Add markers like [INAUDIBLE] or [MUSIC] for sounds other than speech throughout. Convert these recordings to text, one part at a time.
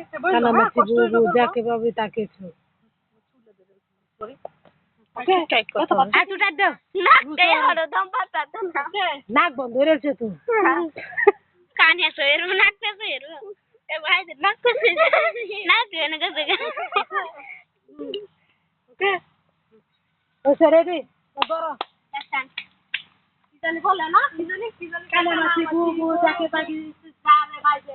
সত্যি বান্ধব কাজ করে বান্ধব না দেখা ওই না দেখা গেল বুঝছ খানা মাছি কানামাছি বুবু যাকে পাবে তাকে ছো নাক বন্ধ হয়েছে তো। ওকে। ও সরে দি ধরো কানামাছি বুবু যাকে পাবি কানে বাইরে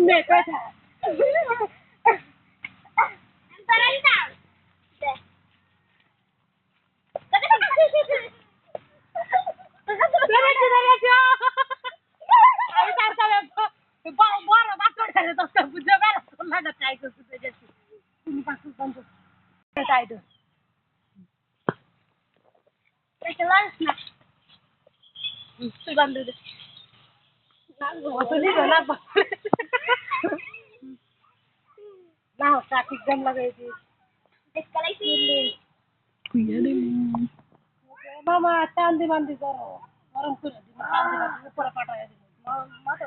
[LAUGHS] তাই তো তুই বন্ধ দে অতলি না না ট্রাফিক জ্যাম লাগাইছি মামা চান্দি মান্দি করো গরম করে দিব চান্দি মান্দি উপরে পাঠাই দিব মাথা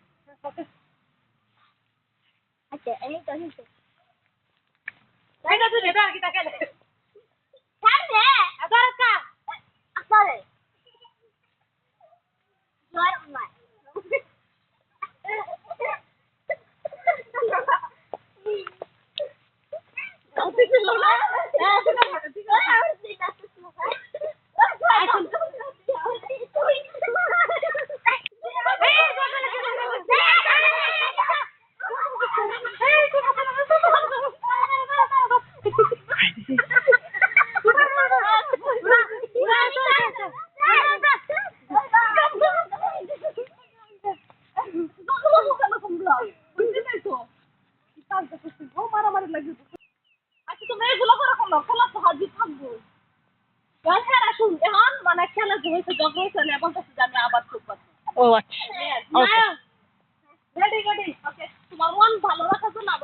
আচ্ছা আচ্ছা না তুই হবে আগে এটা তুই এটা কি তাকে আবার মানে খেলা হয়েছে যখন হয়েছে এখন তো জানি আবার চুপ ও আচ্ছা। রেডি রেডি ওকে তোমার মন ভালো রাখার জন্য গেল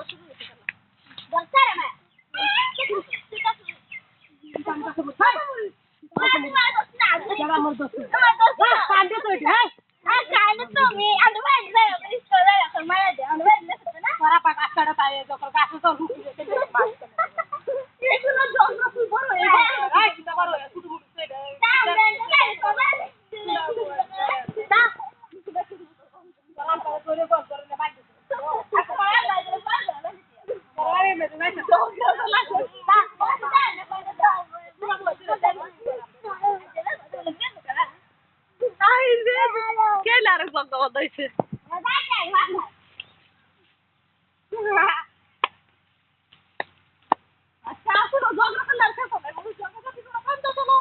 যারা আমার যখন গাছে তো অনেক বন্ধ বন্ধ হয়েছে আচ্ছা আসলে জল রাখলে আর খেতে হবে জল রাখলে